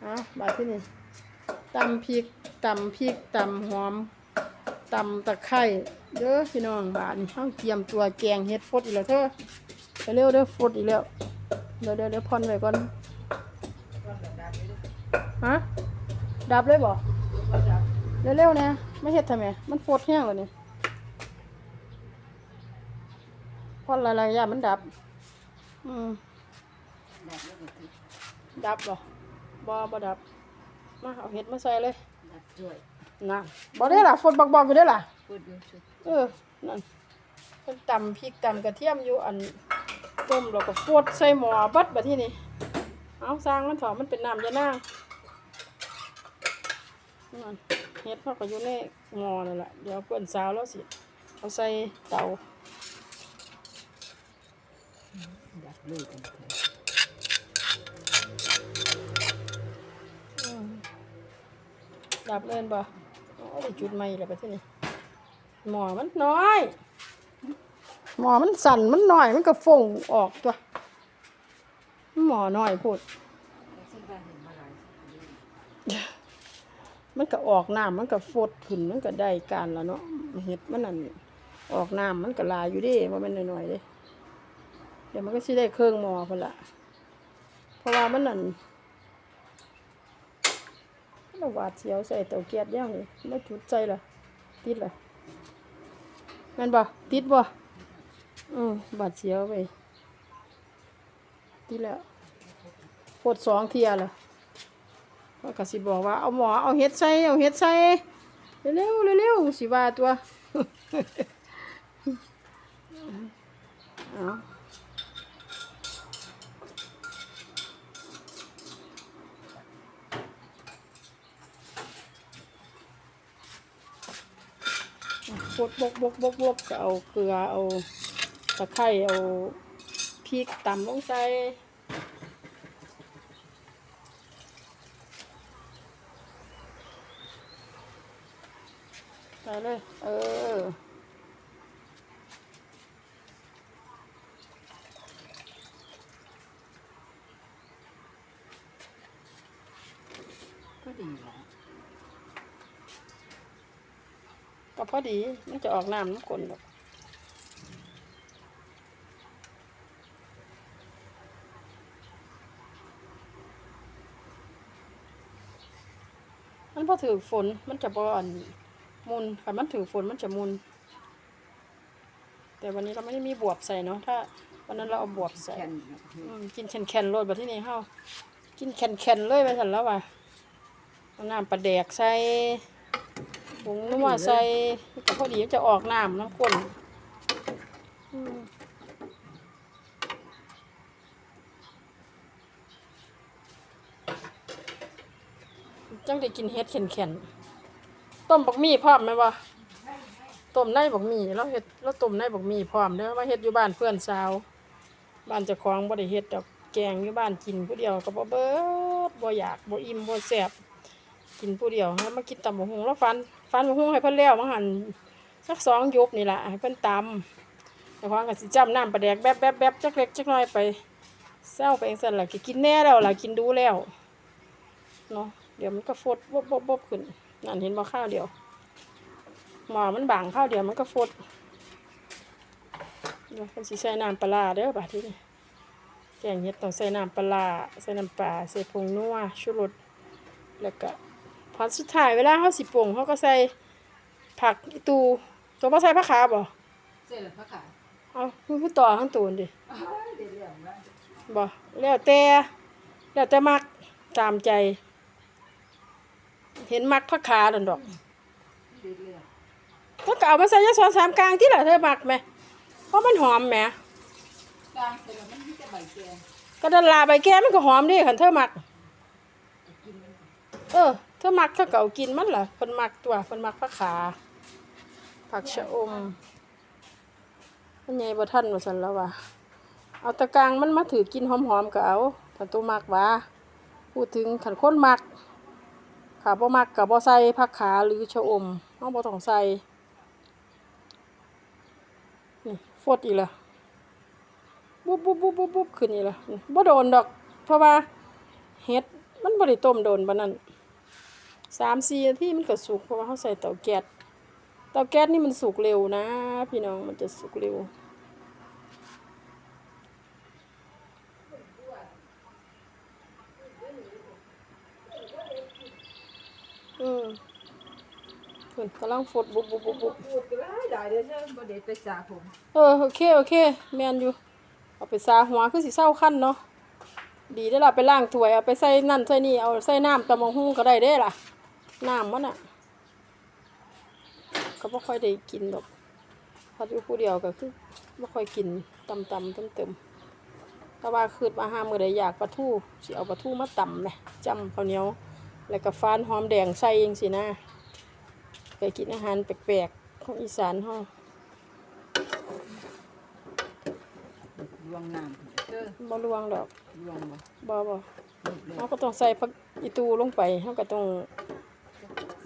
เอาบาดที่นี่ตำพริกตำพริกตำหอมตำตะไคร้เด้อพี่น้องบาดนี่ต้องเตรียมตัวแกงเฮ็ดฟดอีกแล้วเธอไปเร็วเด้อฟดอีกแล้วเดี๋ยวเดี๋ยวเดี๋ยวพอนไว้ก่อนฮะดับเลยบ่เร็วๆนะไม่เฮ็ดทำไมมันฟดแห้งแล้วนี่พอนหลายๆอย่ามันดับ อืมดับ บ่บ่บ่ดับ มาเอาเห็ดมาใส่เลยดับช่วยน่ะบ่ได้ล่ะฝนบอกๆอยู่ได้อล่ะ พูดอยู่ช่วยเออ นั่นเพิ่นตำพริกตำกระเทียมอยู่อันต้มแล้วก็ฟดใส่หม้อเบัดบัดทีนี้เอาสร้างมันเถอะมันเป็นน้ำยะนางนั่นเฮ็ดเขาก็อยู่ในหม้อนั่นแหละเดี๋ยวเพื่อนสาวแล้วสิเอาใส่เตา ดับเลยกันเถอะ อืม ดับเล่นบ่โอ้ยจุดใหม่แล้วบัดทีนี้หมอมันน้อย หมอมันสั่นมันหน่อยมันก็ฟงออกตัว หมอหน่อยพูดมันก็ออกน้ำมันก็ฟดขึ้นมันก็ได้การแล้วเนาะเห็ดมันนั่นออกน้ำมันก็ลายอยู่ดิว่ามันหน่อยๆเด้เดี๋ยวมันก็สิได้เครื่องหมอพนละเพราะว่ามันนั่น ราหวาดเสียวใส่เตาเกียดย่างนี่มาจุดใจล่ะ ติดล่ะแมันบ่ติดบ่อืมบาดเสียวไปติดแล้วปวดสองเทียล่ะว่าก็สิบอกว่าเอาหมอเอาเฮ็ดใส่เอาเฮ็ดใส่เร็วๆเร็วสิว่าตัว เอา บดบกบกบกบกก็เอาเกลือเอาตะไคร้เอาพริกตำลงใส่ใส่เลย เออก็ดีละ ก็พอดีมันจะออกน้ำน้ำกลนดอกมันพอถือฝนมันจะบอ่อนมุนค่ะมันถือฝนมันจะมุน แต่วันนี้เราไม่ได้มีบวบใส่เนาะถ้าวันนั้นเราเอาบวบใส่แค่นอืมกินแคนแคนๆโรดแบบที่นี่เฮากินแคนแคนๆเลยไปสันแล้วว่ะเอาน้ำปลาแดกใส่ ผงนัวใส่ก็พอดีมันจะออกน้ำน้ำข้นจังได้กินเฮ็ดแคนแคนๆต้มบักมี่พร้อมไหมวะต้มในบักมี่แล้วเฮ็ดแล้วต้มในบักมี่พร้อมเด้อว่าเฮ็ดอยู่บ้านเพื่อนสาว บ้านเจ้าของบ่ได้เฮ็ดดอกแกงอยู่บ้านกินผู้เดียวก็บ่เบิดบ่อยากบ่อิ่มบ่แซ่บ กินผู้เดียวแล้วมากินตำบักหุงแล้วฟันฟันบักหุงให้เพิ่นแล้วมาหั่นสักสองยกนี่แหละให้เพิ่นตำเจ้าของก็สิจ้ำน้ำปลาแดกแป๊บๆๆจักเล็กจักน้อยไปเซาไปจังซั่นละก็กินแน่แล้วละกินดูแล้วเนาะเดี๋ยวมันก็ฟดบบๆๆขึ้นนั่นเห็นบ่ข้าวเดียวหม้อมันบางข้าวเดียวมันก็ฟดเดี๋ยวเพิ่นสิใส่น้ำปลาเด้อบัดนี้แกงเห็ดต้องใส่น้ำปลาร้าใส่น้ำปลาใส่ผงนัวชูรสแล้วก็ พอสุดท้ายเวลาเขาสิปรุงเขาก็ใส่ผักอีตูตัวบ่ใส่ผักขาบ่เสร็จแล้วพระขาเอาคือผู้ต่อทั้งตูนดิเดี๋ยวเรื่องนะบ่แล้วแต่แล้วแต่มักตามใจ เห็นมักผักขาดันดอกเดี๋ยวเรื่องก็เอามาใส่ยาสอนสามกลางที่ล่ะเธอมักไหมเพราะมันหอมแหมกลางเสร็จแล้วมันมีแต่ใบแกงก็ดันลาใบแก้มันก็หอมดิคันเธอมักกินมันเออ ถ้ามักถ้าเก่ากินมันล่ะเพิ่นมักตัวเพิ่นมักผักขา ผักชะอมมันใหญ่บ่ทันว่าซั่นแล้วว่าเอาตะกางมันมาถือกินหอมๆก็เอาถ้าตัวมักว่าพูดถึงคันคนมักขาบ่มักก็บ่ใส่ผักขาหรือชะอมเฮาบ่ต้องใส่นี่ฟดอีกล้วบุ๊บบุ๊บบุ๊บบุ๊บบุบขึ้นอีกล้วบ่โดนดอก เพราะว่าเฮ็ดมันบ่ได้ต้มโดนปานนั้น สามสี่นาทีมันก็สุกเพราะว่าเขาใส่เตาแก๊สเตาแก๊สนี่มันสุกเร็วนะ พี่น้องมันจะสุกเร็วอืมเพิ่นกำลังฟดบุบบุบบุบบุบพูดก็ได้ได้เด้อเด้อบ่ได้ไปสระผมเออโอเคโอเค แมนอยู่ เอาไปซาหัวคือสิเศร้าขั้นเนาะดีได้อล่ะไปล้างถ้วยเอาไปใส่นั่นใส่นี่เอาใส่น้ำตะมงหุ้งก็ได้เด้ล่ะ น้ำมันอะ ก็บ่ค่อยได้กินดอกพัดอยู่ผู้เดียวก็คือบ่ค่อยกินตำตำเติมเติมๆแต่ว่าคืดมาหามื้อใดอยากปลาทูสิเอาปลาทูมาตำแหมจำข้าวเหนียว แล้วก็ฟานหอมแดงใส่จังซี่นะไปกินอาหารแปลกๆของอีสานเฮาลวงน้ำเด้อบ่ลวงดอกลวงบ่บ่บ่นิดเดียเราวก็ต้องใส่ผักอีตูลงไปเราก็ต้อง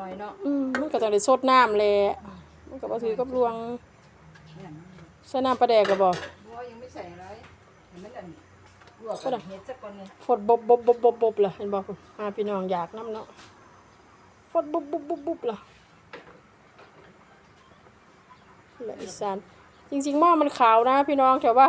น้อยเนาะอืมมันก็ต้องได้สดน้ำแหละมันก็บ่ถือกับลวงเนี่ยใส่น้ำปลาแดกก็บ่บัวยังไม่ใส่อะไรเห็นมันอันลวกกับเห็ดสักคนเนี่ยฟดบบบบบบบบบบล่ะเห็นบ่คุณหาพี่น้องอยากน้ำเนาะฟดบบบบบบบบล่ะและอีสานจริงๆหม้อมันขาวนะ พี่น้องแต่ว่า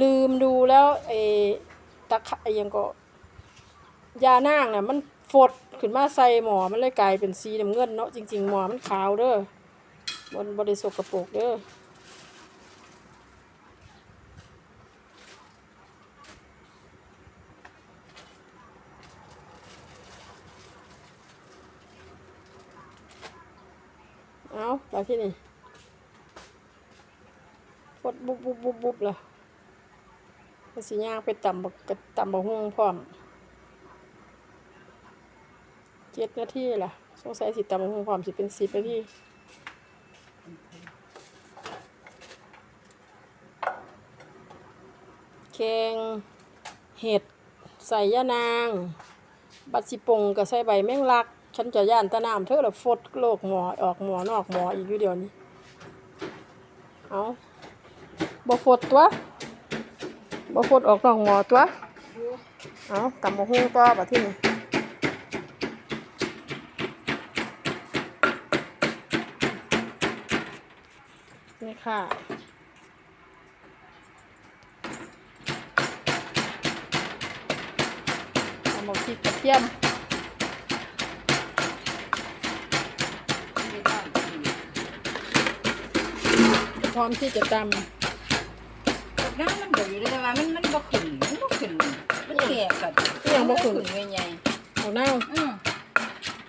ลืมดูแล้วไอ้ตะไคร้ยังก็ยานางน่ะมันฟด ขึ้นมาใส่หมอมันเลยกลายเป็นสีน้ำเงินเนาะจริง ๆ หมอมันขาวเด้อบนบริสุทธิ์กระโปรกเด้อเอาแล้วที่นี่ฟดบุบบุบบุบบุบเล่ะมันสิย่างไปต่ำบักกะตำบักฮุ่งพร้อม เจ็ดนาทีล่ะสงสัยสิตำบักหงความสิเป็นสิบนาทีแกงเห็ดใส่ยะนาง บัดสิปงก็ใส่ใบแมงลัก ฉันจะย่านตะน้ำเธอละฟดโลกหมอออกหมอนอกหมออีกอยู่เดียวนี้ เอาบ่ฟดตัวบ่ฟดออกนอกหมอตัว เอาตำบักหุ่งต่อบัดที่นี่ ค่ะ เอาหมกพริกกระเทียมไม่ได้กินพร้อมที่จะตกับน้ำมันเดือดอยู่เลยแต่ว่ามันมันบ่ขึ้นมันบ่ขึ้นมันแหกกันขึ้นใหญ่ำเอาเน่าๆอือ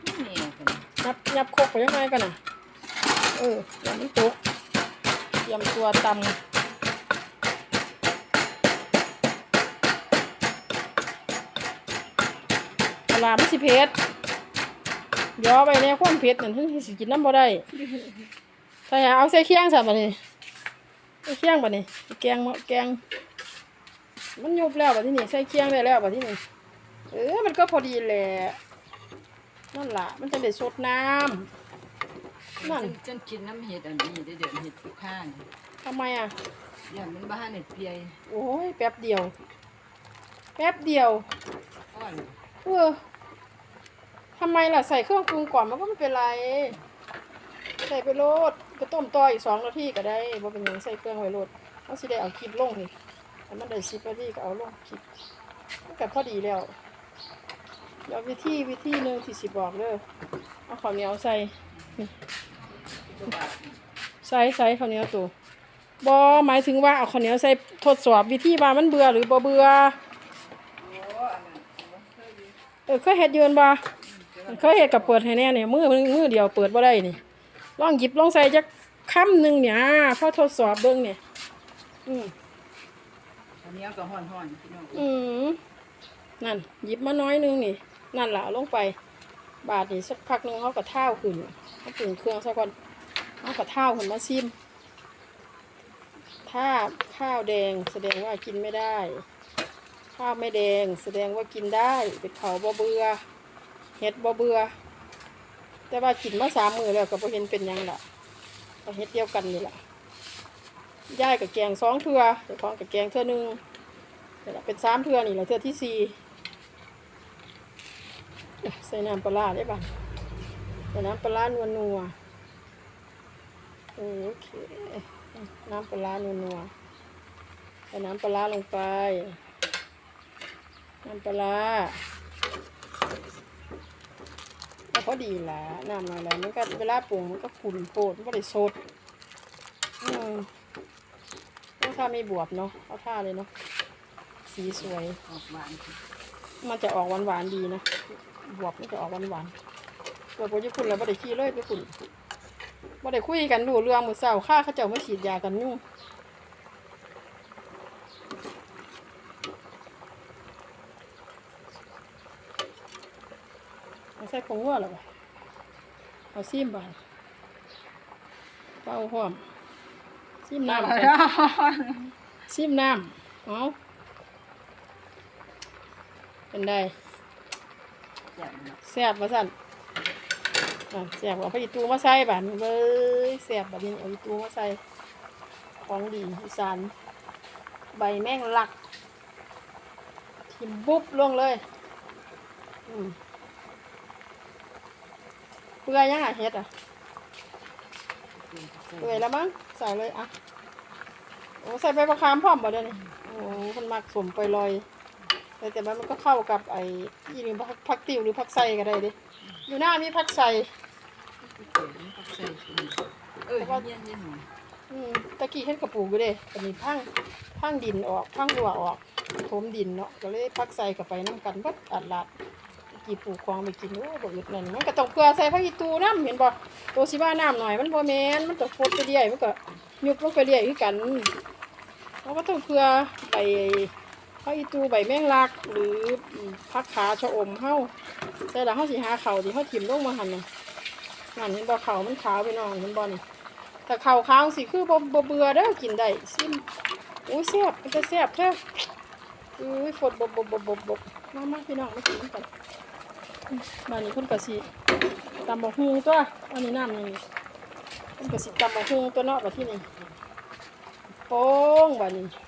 มันแหกกันยับยับโคกไปยังไงกันน่ะ เอออย่ามันตก เตรียมตัวตำปลาร้ามันสิเผ็ดย่อไปในความเผ็ดนั่นถึงสิกินน้ำบ่ได้ใส่เอาใส่เคียงซะบัดนี้ใส่เคียงบัดนี้แกงมะแกง มันยุบแล้วบัดที่นี่ใส่เคียงได้แล้วบัดที่นี่เออมันก็พอดีแหละนั่นล่ะ มันจะได้สดน้ำ นั่นจนกินน้ำเห็ดอันนี้ได้เดือดเห็ดทุกข้างทำไมอะอย่างมันบ้านเห็ดเปียโอ้ยแป๊บเดียว แป๊บเดียวอ่อนเออทำไมล่ะใส่เครื่องปรุงก่อนมันก็ไม่เป็นไร ใส่ไปโรดก็ต้มต่ออีกสองนาทีก็ได้บ่เป็นหยังใส่เครื่องไว้โรดเอาสิได้เอาคลิปลงนี่ถ้ามันได้สิบนาทีก็เอาลงคลิปมันก็พอดีแล้วเดี๋ยววิธีวิธีหนึ่งที่สิบอกเด้อเอาข้าวเหนียวใส่ตัวบาด ใส่ใส่ข้าวเหนียวตัวบอหมายถึงว่าเอาข้าวเหนียวใส่ทดสอบวิธีว่ามันเบื่อหรือบ่เบื่อโอ้อันนั้นเคยดีเออเคยเฮ็ดอยืนบ่เคยเฮ็ดกับเปิดให้แน่เนี่ยมือมือมือเดียวเปิดบ่ได้นี่ลองหยิบลองใส่จักคำหนึงเนี่ยพอทดสอบเบิ่งเนี่ยอืมอันนี้ก็ห่อนๆพี่น้องอืมนั่นหยิบมาน้อยหนึงนี่ นั่นล่ะเอาลงไป บาดนี่สักพักหนึงเขาก็เท้าขึ้นเขาปรุงเครื่องซะก่อน เขาก็เท้าขึ้นมาซิม ถ้าข้าวแดงแสดงว่ากินไม่ได้ ข้าวไม่แดงแสดงว่ากินได้เป็นเขาบ่เบือเฮ็ดบ่เบือแต่ว่ากินมาสามมือแล้วก็บ่เห็นเป็นยังล่ะก็เฮ็ดเดียวกันนี่ล่ะย่ายกับแกงสองเทื่อเดี๋ยวของกับแกงเทื่อหนึงเป็นสามเทื่อนี่แหละเทื่อที่สี่ใส่น้ำปลาได้ป่ะใส่น้ำปลาร้านัวนัว โอเค น้ำปลาร้านัวๆใส่น้ำปลาร้าลงไป น้ำปลาร้าแล้วพอดีละน้ำหน่อยแล้วมันก็เวลาปรุงมันก็ขุ่นโพดมันก็เลยสดอืมต้องถ้ามีบวบเนาะเอาท่าเลยเนาะสีสวยออกหวานมันจะออกหวานๆดีนะบวบมันจะออกหวานๆบวบญี่ปุ่นแล้วบ่ได้ขี้เลยญี่ปุ่น บ่ได้คุยกันดูเรื่องมือเศร้าข้าเขาเจ้ามาฉีดยากันยุ่งเอาใส่ผงวัวแล้วบ่เอาซีมบานเป้าหอมซีมน้ำก่อนซีมน้ำเอาเป็นได้อย่างนั้นแซ่บมาสั่น อะแซ่บเอาไปอีตูมาใส่บานเบ้ยแซ่บแบบนี้เอาอีตูมาใส่ของดีอีสานใบแมงลักทิมบุ๊บลงเลยเปื่อยยังอะเฮ็ดอะเปื่อยแล้วมั้งใส่เลยอะโอ้ใส่ใบมะขามพร้อมบ่เดี๋ยวนี้โอ้คนมักสมไปลอยแต่แต่มันก็เข้ากับไอ้ยี่หรือผักติ๋วหรือผักไส่ก็ได้ดิ อยู่หน้ามีผักไส่เออเย็นเย็นหน่อยอืมตะกี้เห็นกระปูกอยู่เด้แต่มีพังพังดินออกพังรัวออกถมดินเนาะก็เลยพักใส่กับไปน้ำกันเบัดอัดลาดตะกี้ปลูกควางไปกินโอ้บ่อึดนั่นมันก็ต้องเกลือใส่ผักอีตูน้ำเห็นบ่ตัวสิว่าน้ำหน่อยมันบ่แม่นมันต้องฟดไปเรื่อยมันก็ยุบลงไปเรื่อยคือกันเราก็ต้องเกลือใบ ผักอีตูใบแมงลัก หรือผักขาชะอมเฮาใส่ล้วเฮาสิหาเข้าที่เฮาถิ่มลงมาหันน่ะนั่นเห็นบ่อเข้ามันขาวไปน้องเห็นบ่นี่แต่เข้าวค้างสิคือบ่บ่เบื่อเด้อกินได้ซิมอุ้ยแซ่บมันจะแซ่บแท้อุ้ยฝดบบบบบบบบมามาพี่น้องมากินกันมานนี้เพิ่นก็สิตำบักฮูตัวอันนี้น้ำนี่เพิ่นก็สิตำบักฮูตัวเนาะบัดที่นี่โป้งบัดนี้